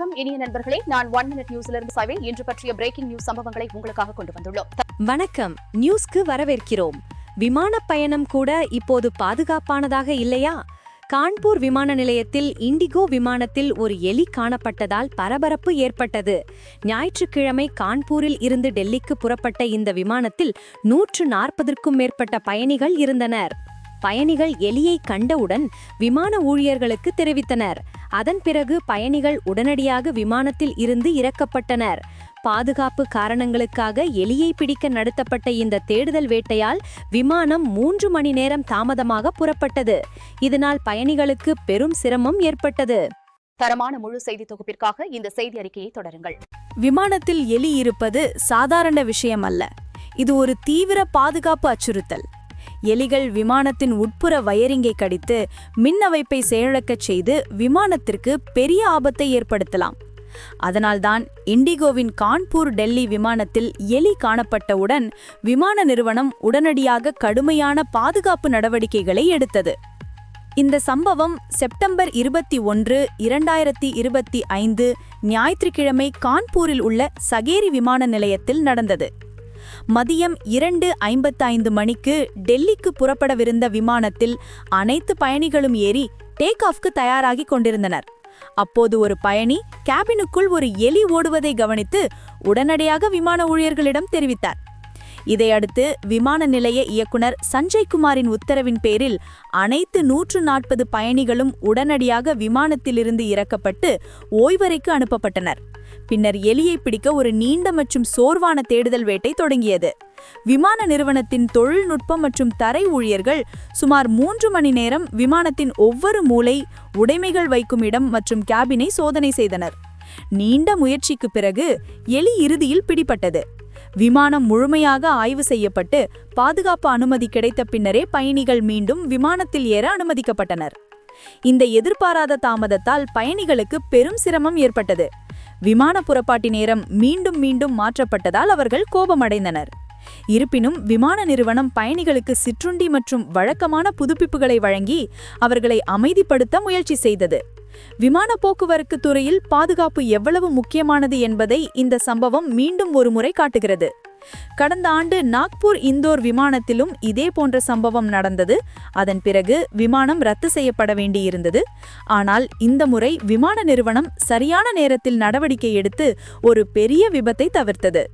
வணக்கம். இனிய நண்பர்களே நான் ஒன் மினிட் நியூஸ்ல இருந்து சைவே இன்று பற்றிய பிரேக்கிங் நியூஸ் சம்பவங்களை உங்களுக்காக கொண்டு வந்துள்ளோம். வணக்கம். நியூஸ்க்கு வரவேற்கிறோம். விமான பயணம் கூட இப்போது பாதுகாப்பானதாக இல்லையா? கான்பூர் விமான நிலையத்தில் இண்டிகோ விமானத்தில் ஒரு எலி காணப்பட்டதால் பரபரப்பு ஏற்பட்டது. ஞாயிற்றுக்கிழமை கான்பூரில் இருந்து டெல்லிக்கு புறப்பட்ட இந்த விமானத்தில் நூற்று நாற்பதற்கும் மேற்பட்ட பயணிகள் இருந்தனர். பயணிகள் எலியை கண்டவுடன் விமான ஊழியர்களுக்கு தெரிவித்தனர். அதன் பிறகு பயணிகள் உடனடியாக விமானத்தில் இருந்து இறக்கப்பட்டனர். பாதுகாப்பு காரணங்களுக்காக எலியை பிடிக்க நடத்தப்பட்ட இந்த தேடுதல் வேட்டையால் விமானம் மூன்று மணி நேரம் தாமதமாக புறப்பட்டது. இதனால் பயணிகளுக்கு பெரும் சிரமம் ஏற்பட்டது. தரமான முழு செய்தி தொகுப்பிற்காக இந்த செய்தி அறிக்கையை தொடருங்கள். விமானத்தில் எலி இருப்பது சாதாரண விஷயம் அல்ல இது ஒரு தீவிர பாதுகாப்பு அச்சுறுத்தல். எலிகள் விமானத்தின் உட்புற வயரிங்கை கடித்து மின் அமைப்பை செயலக்கச் செய்து விமானத்திற்கு பெரிய ஆபத்தை ஏற்படுத்தலாம். அதனால்தான் இண்டிகோவின் கான்பூர் டெல்லி விமானத்தில் எலி காணப்பட்டவுடன் விமான நிறுவனம் உடனடியாக கடுமையான பாதுகாப்பு நடவடிக்கைகளை எடுத்தது. இந்த சம்பவம் செப்டம்பர் இருபத்தி ஒன்று இரண்டாயிரத்தி இருபத்தி ஐந்து ஞாயிற்றுக்கிழமை கான்பூரில் உள்ள சகேரி விமான நிலையத்தில் நடந்தது. மதியம் இரண்டு ஐம்பத்தைந்து மணிக்கு டெல்லிக்கு புறப்படவிருந்த விமானத்தில் அனைத்து பயணிகளும் ஏறி டேக் ஆஃப்க்கு தயாராகி கொண்டிருந்தனர். அப்போது ஒரு பயணி கேபினுக்குள் ஒரு எலி ஓடுவதை கவனித்து உடனடியாக விமான ஊழியர்களிடம் தெரிவித்தார். இதையடுத்து விமான நிலைய இயக்குனர் சஞ்சய் குமாரின் உத்தரவின் பேரில் அனைத்து நூற்று நாற்பது பயணிகளும் உடனடியாக விமானத்திலிருந்து இறக்கப்பட்டு ஓய்வறைக்கு அனுப்பப்பட்டனர். பின்னர் எலியை பிடிக்க ஒரு நீண்ட மற்றும் சோர்வான தேடுதல் வேட்டை தொடங்கியது. விமான நிறுவனத்தின் தொழில்நுட்பம் மற்றும் தரை ஊழியர்கள் சுமார் மூன்று மணி நேரம் விமானத்தின் ஒவ்வொரு மூலை உடைமைகள் வைக்கும் இடம் மற்றும் கேபினை சோதனை செய்தனர். நீண்ட முயற்சிக்கு பிறகு எலி இறுதியில் பிடிபட்டது. விமானம் முழுமையாக ஆய்வு செய்யப்பட்டு பாதுகாப்பு அனுமதி கிடைத்த பின்னரே பயணிகள் மீண்டும் விமானத்தில் ஏற அனுமதிக்கப்பட்டனர். இந்த எதிர்பாராத தாமதத்தால் பயணிகளுக்கு பெரும் சிரமம் ஏற்பட்டது. விமான புறப்பாட்டு நேரம் மீண்டும் மீண்டும் மாற்றப்பட்டதால் அவர்கள் கோபமடைந்தனர். இருப்பினும் விமான நிறுவனம் பயணிகளுக்கு சிற்றுண்டி மற்றும் வழக்கமான புதுப்பிப்புகளை வழங்கி அவர்களை அமைதிப்படுத்த முயற்சி செய்தது. விமான போக்குவரத்து துறையில் பாதுகாப்பு எவ்வளவு முக்கியமானது என்பதை இந்த சம்பவம் மீண்டும் ஒரு முறை காட்டுகிறது. கடந்த ஆண்டு நாக்பூர் இந்தோர் விமானத்திலும் இதே போன்ற சம்பவம் நடந்தது. அதன் பிறகு விமானம் ரத்து செய்யப்பட வேண்டியிருந்தது. ஆனால் இந்த முறை விமான நிறுவனம் சரியான நேரத்தில் நடவடிக்கை எடுத்து ஒரு பெரிய விபத்தை தவிர்த்தது.